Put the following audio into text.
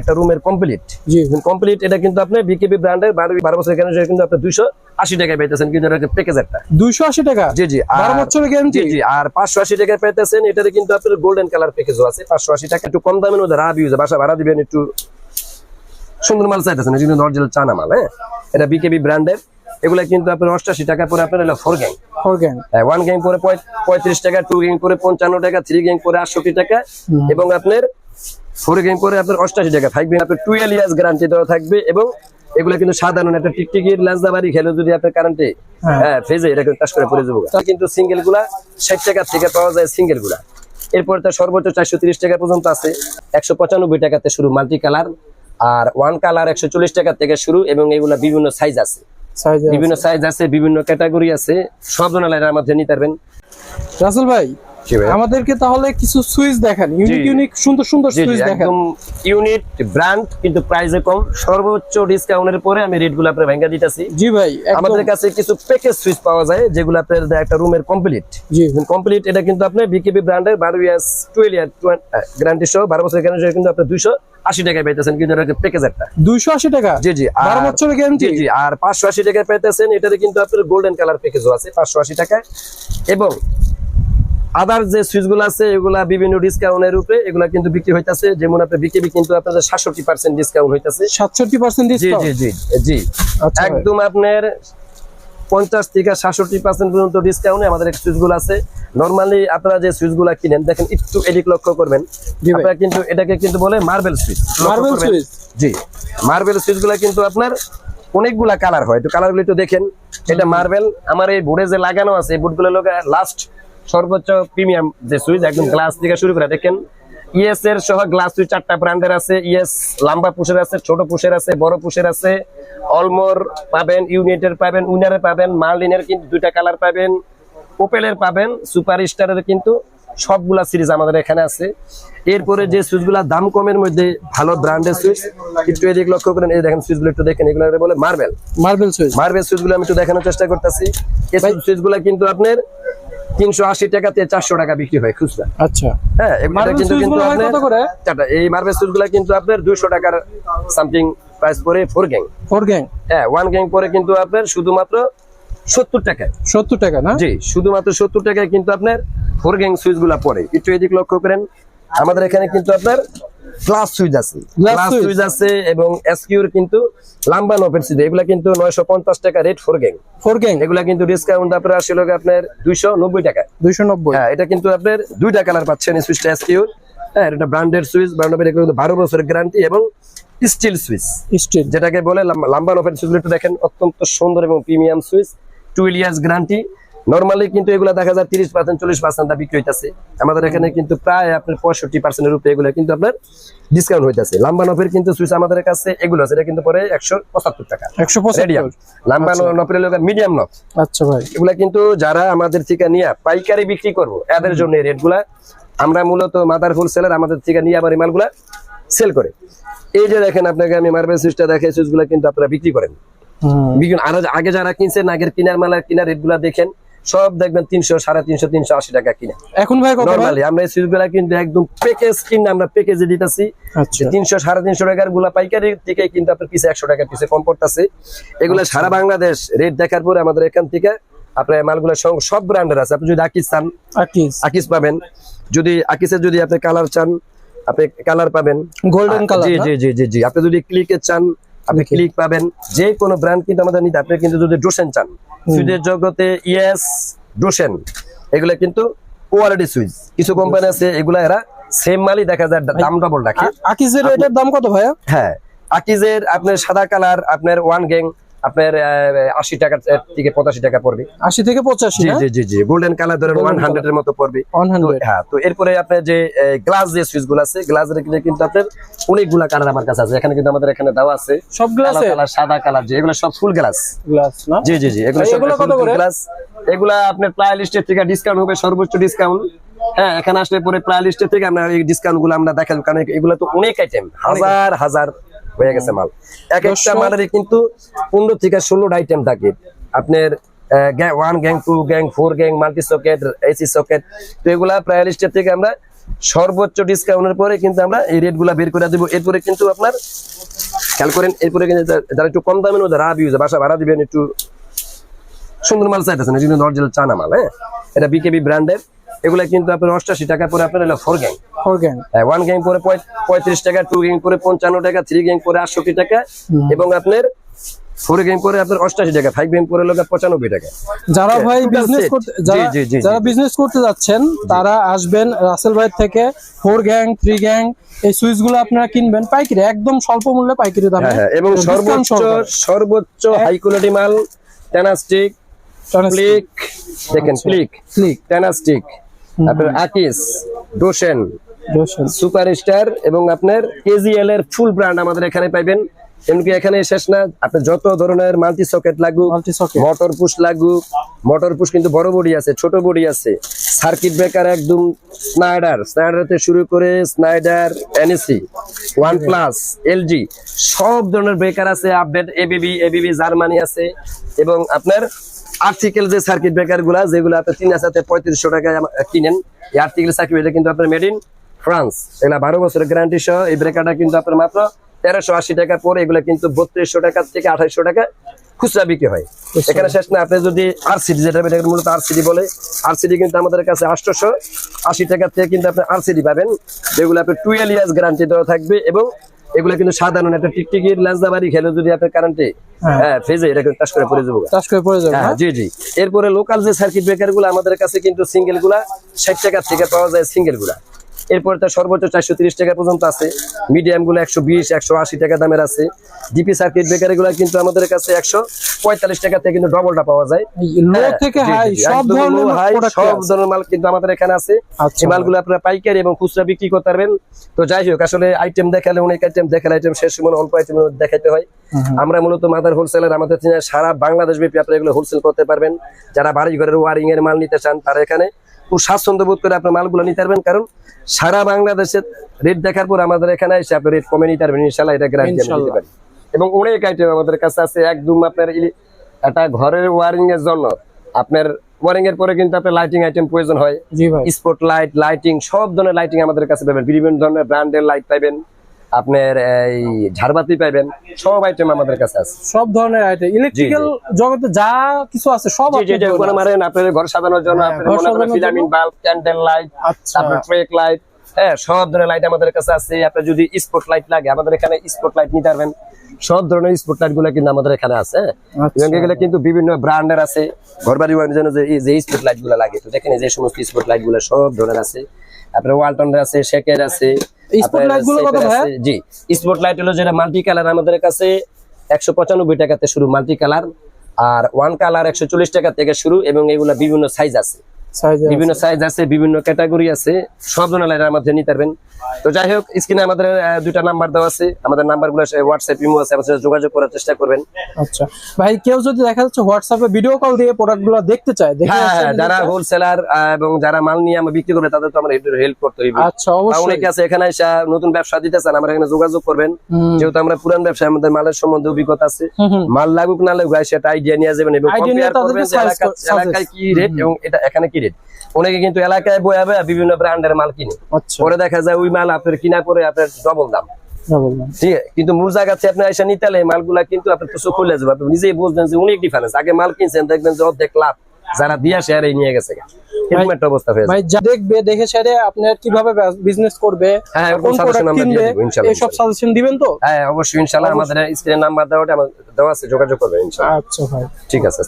একটা রুমের কমপ্লিট জি। কমপ্লিট এটা কিন্তু আপনি বিকেপি ব্র্যান্ডের বারো বারো বছর গ্যারান্টি কিন্তু আপনি দুইশো আশি টাকায় পাইতেছেন কিন্তু এটা প্যাকেজ একটা। দুইশো আশি টাকা? জি জি। বারো বছরের গ্যারান্টি জি আর পাঁচশো আশি টাকায় পাইতেছেন এটাতে কিন্তু আপনার গোল্ডেন কালার প্যাকেজও আছে পাঁচশো আশি টাকা। একটু কম দামের মধ্যে রাব ইউজ বাসা ভাড়া দিবেন একটু সুন্দর মাল চাইতেছেন এটা কিন্তু অরিজিনাল চানা মাল হ্যাঁ? এটা বিকেবি ব্র্যান্ডের এগুলা কিন্তু আপনার অষ্টাশি টাকা পরে আপনার হলো four gang four gang one gang পরে পঁয়ত্রিশ টাকা টু গ্যাং পরে পঞ্চান্ন টাকা থ্রি গ্যাং পরে আটষট্টি টাকা এবং আপনার ফোর পরে আপনার অষ্টাশি টাকা থাকবে। আপনার টুয়েলভ ইয়ার্স গ্যারান্টি দেওয়া থাকবে এবং এগুলো কিন্তু সাধারণ একটা টিকটিকির বাড়ি খেলে যদি আপনার কারেন্টে হ্যাঁ। হ্যাঁ ফ্রিজে এটা কিন্তু করে পরে যাব। কিন্তু সিঙ্গেলগুলা ষাট টাকা থেকে পাওয়া যায় সিঙ্গেলগুলা। এরপর তার সর্বোচ্চ চারশো তিরিশ টাকা পর্যন্ত আছে। একশো পঁচানব্বই টাকাতে শুরু মাল্টি কালার আর ওয়ান কালার একশো চল্লিশ টাকা থেকে শুরু এবং এগুলা বিভিন্ন সাইজ আছে। বিভিন্ন সাইজ আছে বিভিন্ন ক্যাটাগরি আছে। সব ধরনের নিতে পারবেন। রাসেল ভাই। আমাদেরকে তাহলে কিছু সুইচ দেখান ইউনিক ইউনিক সুন্দর সুন্দর সুইচ দেখান। একদম ইউনিট ব্র্যান্ড কিন্তু প্রাইসে কম। সর্বোচ্চ ডিসকাউন্টের পরে আমি রেটগুলো আপনার ভেঙে দিতেছি। জি ভাই আমাদের কাছে কিছু প্যাকেজ সুইচ পাওয়া যায় যেগুলো আপনার একটা রুমের কমপ্লিট জি। কমপ্লিট এটা কিন্তু আপনি বিকেপি ব্র্যান্ডের বারো ইয়ার্স টুয়েলভ ইয়ার গ্যারান্টি সহ বারো বছরের গ্যারান্টি কিন্তু আপনি দুইশো আশি টাকায় পাইতেছেন কিন্তু এটা প্যাকেজ একটা। দুইশো আশি টাকা? জি জি আর- বারো বছরের গ্যারান্টি জি জি আর পাঁচশো আশি টাকায় পাইতেছেন এটাতে কিন্তু আপনার গোল্ডেন কালার প্যাকেজও আছে পাঁচশো আশি টাকায়। এবং আদার যে সুইচগুলো আছে এগুলা বিভিন্ন ডিসকাউন্টের উপরে এগুলা কিন্তু বিক্রি হইতাছে। যেমন আপনার বিকেবি কিন্তু আপনাদের সাতষট্টি পার্সেন্ট ডিসকাউন্ট হইতাছে। সাতষট্টি পার্সেন্ট জি জি জি জি। আচ্ছা। একদম আপনার পঞ্চাশ থেকে সাতষট্টি পার্সেন্ট পর্যন্ত ডিসকাউন্টে আমাদের সুইচগুলো আছে। নর্মালি আপনারা যে সুইচগুলা কিনেন দেখেন একটু এদিক লক্ষ্য করবেন। আপনারা কিন্তু এটাকে কিন্তু বলে মার্বেল সুইচ মার্বেল switch? জি। মার্বেল সুইচগুলা কিন্তু আপনার অনেকগুলা কালার হয়। তো কালারগুলো একটু দেখেন। এটা মার্বেল আমার এই বোর্ডে যে লাগানো আছে এই বোর্ডগুলো লাস্ট সর্বোচ্চ প্রিমিয়াম যে সুইচ একদম গ্লাস থেকে শুরু করে দেখেন ইএস এর সহ গ্লাস সুইচ চারটা ব্র্যান্ডের আছে ইএস লম্বা পুশের আছে ছোট পুশের আছে বড় পুশের আছে অলমোর পাবেন ইউনিটের পাবেন উইনারের পাবেন মার্লিনের কিন্তু দুইটা কালার পাবেন ওপেলের পাবেন সুপার স্টারের কিন্তু সবগুলা সিরিজ আমাদের এখানে আছে। এরপরে যে সুইচগুলা দাম কমের মধ্যে ভালো ব্র্যান্ডের সুইচ একটু এদিক লক্ষ্য করেন এই দেখেন সুইচগুলো একটু দেখেন এগুলো বলে মার্বেল মার্বেল সুইচ। মার্বেল সুইচগুলো আমি একটু দেখানোর চেষ্টা করতেছি। এই সুইচগুলো কিন্তু আপনার তিনশো আশি টাকা চারশো টাকা বিক্রি হয় খুচরা। আচ্ছা। হ্যাঁ এগুলো মার্বেল কিন্তু কিন্তু আপনার কত করে? চারটা এই মার্বেল সুইচগুলো কিন্তু আপনার দুইশো টাকার সামথিং প্রাইস পরে ফোর গ্যাং ফোর গ্যাং হ্যাঁ ওয়ান গ্যাং পরে কিন্তু আপনার শুধুমাত্র সত্তর টাকায়। সত্তর টাকা না? জি শুধুমাত্র সত্তর টাকায় কিন্তু আপনার ফোর গ্যাং সুইচগুলা পড়ে একটু এদিক লক্ষ্য করেন। আমাদের এখানে কিন্তু আপনার গ্লাস সুইচ আছে। Switch। সুইচ আছে এবং এসকিউর কিন্তু লাম্বা নপের সুইচ এগুলা কিন্তু নয়শো পঞ্চাশ টাকা rate four gang four gang এগুলা কিন্তু ডিসকাউন্ট আপনার আসলে আপনার দুইশো নব্বই টাকা দুইশো নব্বই? হ্যাঁ এটা কিন্তু আপনার দুইটা কালার পাচ্ছেন সুইচটা এসকিউর হ্যাঁ এটা ব্র্যান্ডেড সুইচ ব্র্যান্ডের এগুলো কিন্তু বারো বছরের গ্যারান্টি এবং স্টিল সুইচ স্টিল যেটাকে বলে লাম- লাম্বা সুইচগুলো একটু দেখেন অত্যন্ত সুন্দর এবং premium switch two years guarantee normally কিন্তু এগুলো দেখা যায় তিরিশ পার্সেন্ট চল্লিশ পার্সেন্ট বিক্রি হইতেছে। আমাদের এখানে কিন্তু প্রায় আপনার পঁয়ষট্টি পার্সেন্টের উপরে এগুলো কিন্তু আপনার ডিসকাউন্ট হইতেছে। লাম্বা নফের কিন্তু সুইচ আমাদের কাছে এগুলো আছে এটা কিন্তু পরে একশো পঁচাত্তর টাকা। একশো পঁচাত্তর। লাম্বা নফের লোক মিডিয়াম নফ আচ্ছা ভাই। এগুলা কিন্তু যারা আমাদের থেকে নিয়ে পাইকারি বিক্রি করব এদের জন্য এই রেটগুলা। আমরা মূলত মাদার হোলসেলার আমাদের থেকে নিয়ে আবার এই মালগুলা সেল করে। এই যে দেখেন আপনাকে আমি মার্বেল সুইচটা দেখে সুইচগুলা কিন্তু আপনারা বিক্রি করেন। আর আগে যারা কিনছেন আগের কিনার মালার কিনার রেটগুলা দেখেন। সব দেখবেন তিনশো সাড়ে তিনশো তিনশো আশি টাকা কিনা। এখন ভাই নর্মালি আমরা এই সুইচগুলা কিন্তু একদম প্যাকেজ কিনে আমরা প্যাকেজে দিতেছি। আচ্ছা। তিনশো সাড়ে তিনশো টাকারগুলা পাইকারি থেকে কিন্তু আপনার পিছে একশো টাকা পিছে কম পড়তেছে। এগুলো সারা বাংলাদেশ রেট দেখার পরে আমাদের এখান থেকে আপনার মালগুলো সব ব্র্যান্ডের আছে। আপনি যদি আকিস চান আকিস আকিস পাবেন। যদি আকিসের যদি আপনি কালার চান আপনি কালার পাবেন। গোল্ডেন কালার জি জি জি জি জি। আপনি যদি ক্লিকের চান আপনি ক্লিক পাবেন। যে কোনো ব্র্যান্ড কিন্তু আমাদের নিতে আপনি কিন্তু যদি ডোসেন চান সুইচের জগতে ইয়েস ডোসেন এগুলো কিন্তু কোয়ালিটি সুইচ কিছু কোম্পানি আছে এগুলা এরা সেম মালই দেখা যায় দাম ডবল রাখে। আকিজের এটার দাম কত ভাইয়া? হ্যাঁ আকিজের আপনার সাদা কালার আপনার ওয়ান গ্যাং আপনার আশি টাকা থেকে পঁচাশি টাকা পড়বে। আশি থেকে পঁচাশি জি জি জি গোল্ডেন কালার ধরেন ওয়ান হান্ড্রেড এর মতো পড়বে। হ্যাঁ তো এরপরে আপনার যে গ্লাস যে সুইচগুলো আছে গ্লাসের কিন্তু আপনার অনেকগুলা কালার আমার কাছে আছে। এখানে কিন্তু আমাদের এখানে দেওয়া আছে। সব গ্লাসে কালার সাদা কালার যে এগুলো সব ফুল গ্লাস গ্লাস না? জি জি জি এগুলো সব? গ্লাস এগুলা আপনার প্রায় লিস্টের থেকে ডিসকাউন্ট হবে সর্বোচ্চ ডিসকাউন্ট হ্যাঁ এখানে আসলে পরে প্রায় লিস্টের থেকে আমরা এই ডিসকাউন্টগুলো আমরা দেখাবো কারণ এগুলো তো অনেক আইটেম হাজার হাজার হয়ে গেছে মাল। এক একটা মালের কিন্তু পনেরো থেকে ষোলোটা আইটেম থাকে। আপনার one gang two gang four gang multi socket AC socket তো এগুলা প্রায় লিস্টের থেকে আমরা সর্বোচ্চ ডিসকাউন্টের পরে কিন্তু আমরা এই রেটগুলা বের করে দেবো। এরপরে কিন্তু আপনার খেয়াল করেন এরপরে কিন্তু যারা একটু কম দামের মধ্যে রাব ইউজ বাসা ভাড়া দিবেন একটু সুন্দর মাল চাইতেছেন কিন্তু অরিজিনাল চানা মাল হ্যাঁ? এটা বিকেবি ব্র্যান্ডের এগুলা কিন্তু আপনার অষ্টাশি টাকা পরে আপনার four gang. Four gang one gang পরে পঁয়ত্রিশ টাকা টু গ্যাং পরে পঞ্চান্ন টাকা থ্রি গ্যাং পরে আটষট্টি টাকা এবং আপনার ফোর পরে আপনার অষ্টাশি টাকা ফাইভ লোক পঁচানব্বই টাকা। যারা ভাই বিজনেস করতে যারা বিজনেস করতে যাচ্ছেন তারা আসবেন রাসেল ভাই থেকে। ফোর গ্যাং থ্রি গ্যাং এই সুইচগুলো আপনারা কিনবেন পাইকারি একদম স্বল্প মূল্যে পাইকারি দামে। হ্যাঁ হ্যাঁ এবং সর্বোচ্চ। সর্বোচ্চ হাই কোয়ালিটি মাল টেনাস্টিক দেখেন আচ্ছা। ক্লিক টেনাস্টিক আপনার আকিস ডোশেন দোষণ সুপার স্টার এবং আপনার কেজিএল এর ফুল ব্র্যান্ড আমাদের এখানে পাইবেন। এমনকি এখানে শেষ না আপনি যত ধরনের মাল্টি সকেট লাগুক মোটর পুশ লাগুক মোটর পুশ কিন্তু বড় বডি আছে ছোট বডি আছে। সার্কিট ব্রেকার একদম স্নাইডার স্নাইডার থেকে শুরু করে Schneider NAC one plus LG সব ধরনের ব্রেকার আছে আপডেট এবিবি এবিবি জার্মানি আছে। এবং আপনার আর্টিকেল যে সার্কিট ব্রেকারগুলা যেগুলো আপনি তিন হাজার পঁয়ত্রিশশো টাকায় কিনেন এই আর্টিকেল সার্কিট ব্রেকার কিন্তু আপনার মেড ইন ফ্রান্স এগুলা বারো বছরের গ্যারান্টি সহ এই ব্রেকারটা কিন্তু আপনার মাত্র তেরোশো আশি টাকা পরে এগুলো কিন্তু বত্রিশশো টাকা থেকে আঠাইশশো টাকা খুচরা বিক্রি হয়। এখানে শেষ না আপনি যদি আরসিডি যেটা এটা মূলত আরসিডি বলে আরসিডি কিন্তু আমাদের কাছে আটশোশো আশি টাকা থেকে কিন্তু আপনি আরসিডি পাবেন। যেগুলো আপনি টুয়েলভ ইয়ার্স গ্যারান্টি দেওয়া থাকবে এবং এগুলো কিন্তু সাধারণ একটা টিকটিকির লেজদা বাড়ি খেলে যদি আপনার কারেন্টে হ্যাঁ। হ্যাঁ ফেজে এটা কিন্তু করে পড়ে যাব। চাষ করে পড়ে যাবে হ্যাঁ হ্যাঁ? জি জি। এরপরে লোকাল যে সার্কিট ব্রেকারগুলো আমাদের কাছে কিন্তু সিঙ্গেলগুলা ষাট টাকা থেকে পাওয়া যায় সিঙ্গেলগুলা। এরপরে তার সর্বোচ্চ চারশো তিরিশ টাকা পর্যন্ত আছে। মিডিয়ামগুলো একশো বিশ একশো আশি টাকা দামের আছে। ডিপি সার্কিট ব্রেকারগুলো কিন্তু আমাদের কাছে একশো পঁয়তাল্লিশ টাকা থেকে কিন্তু ডবলটা পাওয়া যায়। হ্যাঁ, সব ধরনের মাল কিন্তু আমাদের এখানে আছে। আচ্ছা। এই মালগুলো আপনারা পাইকারি এবং খুচরা বিক্রি করতে পারবেন। তো যাই হোক আসলে আইটেম দেখালে অনেক আইটেম দেখালে আইটেম শেষ সময় অল্প আইটেম দেখাতে হয়। আমরা মূলত মাদার হোলসেলার আমাদের সারা বাংলাদেশ ব্যাপী আপনারা এগুলো হোলসেল করতে পারবেন। যারা বাড়ি ঘরের ওয়ারিং এর মাল নিতে চান তারা এখানে স্বাচ্ছন্দ্য বোধ করে আপনার মালগুলো নিতে পারবেন কারণ সারা বাংলাদেশের রেট দেখার পর আমাদের এখানে এসে আপনি রেট কমে নিতে পারবেন ইনশাল্লাহ এটা গ্যারান্টি দিতে পারি। এবং অনেক আইটেম আমাদের কাছে আছে একদম আপনার এটা একটা ঘরের ওয়ারিং এর জন্য। আপনার ওয়ারিং এর পরে কিন্তু আপনার লাইটিং আইটেম প্রয়োজন হয়। স্পট লাইট লাইটিং সব ধরনের লাইটিং আমাদের কাছে পাবেন। বিভিন্ন ধরনের ব্র্যান্ডের লাইট পাবেন। আপনার এই ঝাড়বাতি পাবেন সব আইটেম আমাদের কাছে আছে। সব ধরনের আইটেম ইলেকট্রিক্যাল জগতে যা কিছু আছে সব আপনি। মারেন আপনার ঘর সাজানোর জন্য হ্যাঁ, আপনার মনে করেন ফিলামিন বাল্ব ক্যান্ডেল লাইট আচ্ছা। আপনার ট্রেক লাইট হ্যাঁ সব ধরনের লাইট আমাদের কাছে আছে। আপনার যদি স্পট লাইট লাগে আমাদের এখানে স্পট লাইট নিতে পারবেন। সব ধরনের স্পট লাইটগুলো কিন্তু আমাদের এখানে আছে হ্যাঁ। আচ্ছা। এগুলো কিন্তু বিভিন্ন ব্র্যান্ডের আছে। ঘর বাড়ি জন্য যে এই যে স্পট লাইটগুলো লাগে তো দেখেন এই যে সমস্ত স্পট লাইটগুলো সব ধরনের আছে। আপনার ওয়ালটনের আছে শেকের আছে জি স্পট লাইট হলো যেটা মাল্টি কালার আমাদের কাছে একশো পঁচানব্বই টাকাতে শুরু মাল্টি কালার আর ওয়ান কালার একশো চল্লিশ টাকা থেকে শুরু এবং এগুলা বিভিন্ন সাইজ আছে। বিভিন্ন সাইজ আছে বিভিন্ন ক্যাটাগরি আছে। সব ধরনের লাইনের মধ্যে নিতে পারবেন। তো যাই হোক স্ক্রিনে আমাদের দুইটা নাম্বার দেওয়া আছে। আমাদের নাম্বারগুলো হোয়াটসঅ্যাপ ইমো আছে। আমাদের যোগাযোগ করার চেষ্টা করবেন। আচ্ছা। ভাই কেউ যদি দেখা যাচ্ছে হোয়াটসঅ্যাপে ভিডিও কল দিয়ে প্রোডাক্টগুলো দেখতে চায় হ্যাঁ হ্যাঁ, যারা হোলসেলার এবং যারা মাল নিয়ে আমরা বিক্রি করবে তাদের তো আমরা হেল্প করতে হইবে। আচ্ছা অবশ্যই। অনেকে আছে এখানে এসে নতুন ব্যবসা দিতে চান আমরা এখানে যোগাযোগ করবেন। যেহেতু আমরা পুরান ব্যবসায় আমাদের মালের সম্বন্ধে অভিজ্ঞতা আছে। মাল লাগুক না লাগুক সেটা আইডিয়া নিয়ে যাবেন এবং compare করবেন। এলাকায় কি রেট এবং এটা এখানে কি অনেকে কিন্তু এলাকায় বয়ে বয়ে বিভিন্ন ব্র্যান্ডের মাল কিনে। আচ্ছা। পরে দেখা যায় ওই মাল আপনার কিনা পরে আপনার ডবল দাম। যা বললাম ঠিক আছে? কিন্তু মূল জায়গা আপনি এসে নিতে মালগুলা কিন্তু আপনার তো চোখ যাবে। আপনি নিজেই বুঝবেন যে অনেক ডিফারেন্স আগে মাল কিনছেন দেখবেন যে অর্ধেক লাভ। যারা দিয়া শেয়ারে নিয়ে গেছে। অবস্থা ভাই যা দেখবে দেখে সেরে আপনার কীভাবে বিজনেস করবে হ্যাঁ, সাজেশন দিবেন তো? হ্যাঁ অবশ্যই আমাদের স্ক্রিনে নাম্বার দেওয়াটা দেওয়া আছে যোগাযোগ করবেন আচ্ছা ভাই। ঠিক আছে